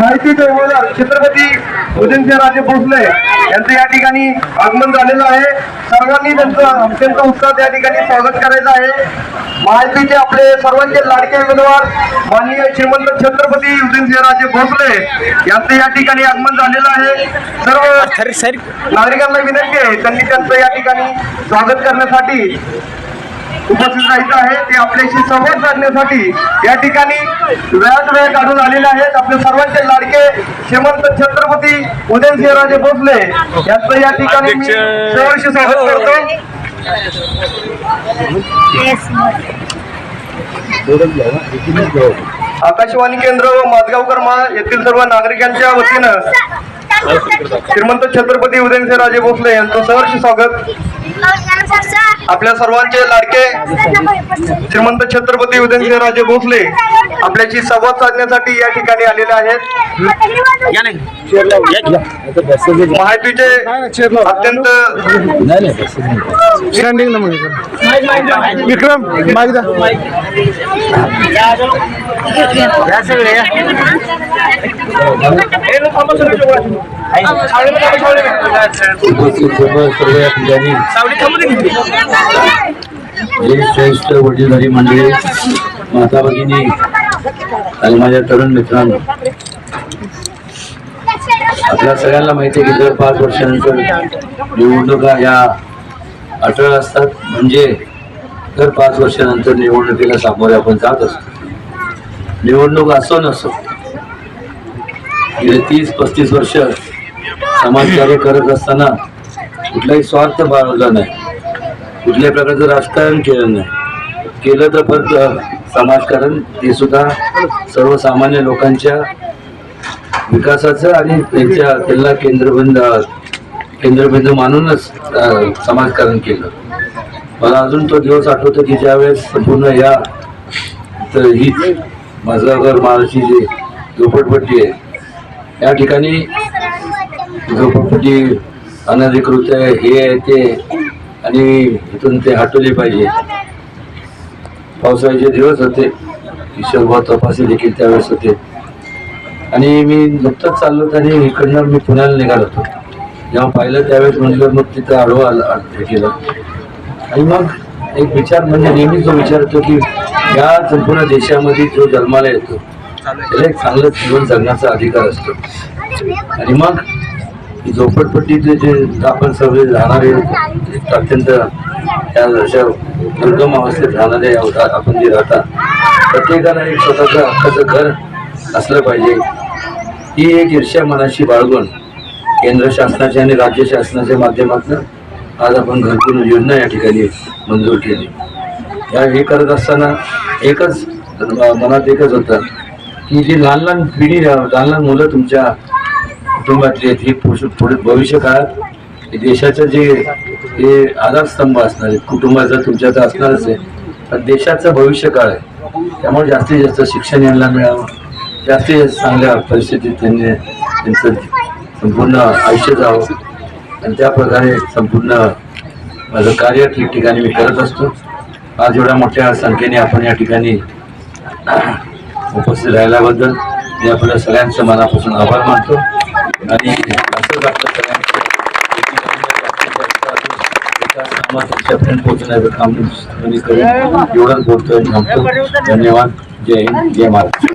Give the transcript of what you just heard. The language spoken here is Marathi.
माहिती दैवदार छत्रपती उदयनसिंह राजे भोसले यांचं या ठिकाणी आगमन झालेलं आहे. सर्वांनी त्यांचं अत्यंत उत्साहात या ठिकाणी स्वागत करायचं आहे. माहितीचे आपले सर्वांचे लाडके उमेदवार माननीय श्रीमंत छत्रपती उदयनसिंह राजे भोसले यांचं या ठिकाणी आगमन झालेलं आहे. सर्व नागरिकांना विनंती आहे त्यांनी त्यांचं या ठिकाणी स्वागत करण्यासाठी उपस्थित राहायचं आहे. ते आपल्याशी संवाद साधण्यासाठी या ठिकाणी वेळात वेळ काढून आलेले आहेत. आपले सर्वांचे लाडके श्रीमंत छत्रपती उदयनसिंहराजे भोसले यांचं या ठिकाणी मी सहर्ष स्वागत करतो. आकाशवाणी केंद्र व माजगावकर मा येथील सर्व नागरिकांच्या वतीनं श्रीमंत छत्रपती उदयनसिंहराजे भोसले यांचं सहर्ष स्वागत. आपल्या सर्वांचे लाडके श्रीमंत छत्रपती उदयनसिंहराजे भोसले. आपल्याशी संवाद साधण्यासाठी या ठिकाणी आलेले आहेत. माहितीचे अत्यंत स्टँडिंग विक्रम वडीलधारी मंडळी माता भगिनी आणि माझ्या तरुण मित्रांनो आपल्या सगळ्यांना माहिती आहे की दर पाच वर्षानंतर निवडणुका या अटळ असतात. म्हणजे दर पाच वर्षानंतर निवडणुकीला सामोरे आपण जात असतो. निवडणूक असो नसो गेले तीस पस्तीस वर्ष समाजकार्य करत असताना कुठलाही स्वार्थ बाळगला नाही. कुठल्याही प्रकारचं राजकारण केलं नाही. केलं तर फक्त समाजकारण ते सुद्धा सर्वसामान्य लोकांच्या विकासाचं आणि त्यांच्या त्यांना केंद्रबिंद केंद्रबिंदू मानूनच समाजकारण केलं. मला अजून तो दिवस आठवतो की ज्यावेळेस संपूर्ण या तर ही माझगावकर महाराजची जी झोपडपट्टी आहे या ठिकाणी झोपडपट्टी अनधिकृत आहे हे आहे ते आणि इथून ते हटवले पाहिजे. पावसाळ्याचे दिवस होते. किशोरभाव तपासी देखील त्यावेळेस होते. आणि मी नुकतंच चाललो होतो आणि इकडनं मी पुण्याला निघालो होतो. जेव्हा पाहिलं त्यावेळेस म्हटलं मग तिथं आडवं आला हे केलं. आणि मग एक विचार म्हणजे नेहमीच जो विचार होतो की या संपूर्ण देशामध्ये जो जन्माला येतो त्याला एक चांगलं जीवन जगण्याचा अधिकार असतो. आणि मग झोपडपट्टीचे जे आपण सगळे राहणारे अत्यंत त्या अशा दुर्गम अवस्थेत राहणारे आहोत आपण जे राहता प्रत्येकाला एक स्वतःचं हक्काचं घर असलं पाहिजे. ही एक ईर्ष्या मनाशी बाळगून केंद्र शासनाच्या आणि राज्य शासनाच्या माध्यमातून आज आपण घरकुल योजना या ठिकाणी मंजूर केली. या हे करत असताना एकच मनात एकच होतं की जी लहान लहान पिढी लहान लहान मुलं तुमच्या कुटुंबातली आहेत ही पुढे भविष्य काळात देशाचं जे हे आधारस्तंभ असणार आहेत कुटुंबाचा तुमच्या तर असणारच आहे पण देशाचं भविष्य काळ आहे? त्यामुळे जास्तीत जास्त शिक्षण यांना मिळावं. जास्तीत जास्त चांगल्या परिस्थितीत त्यांनी त्यांचं संपूर्ण आयुष्य जावं. आणि त्या प्रकारे संपूर्ण माझं कार्य ठिकठिकाणी मी करत असतो. आज एवढ्या मोठ्या संख्येने आपण या ठिकाणी उपस्थित राहिल्याबद्दल मी आपल्या सगळ्यांचं मनापासून आभार मानतो. आणि असंच आपल्या सगळ्यांचं एका पोहोचण्याचं काम एवढंच बोलतोय थांबतो धन्यवाद. जय हिंद. जय महाराज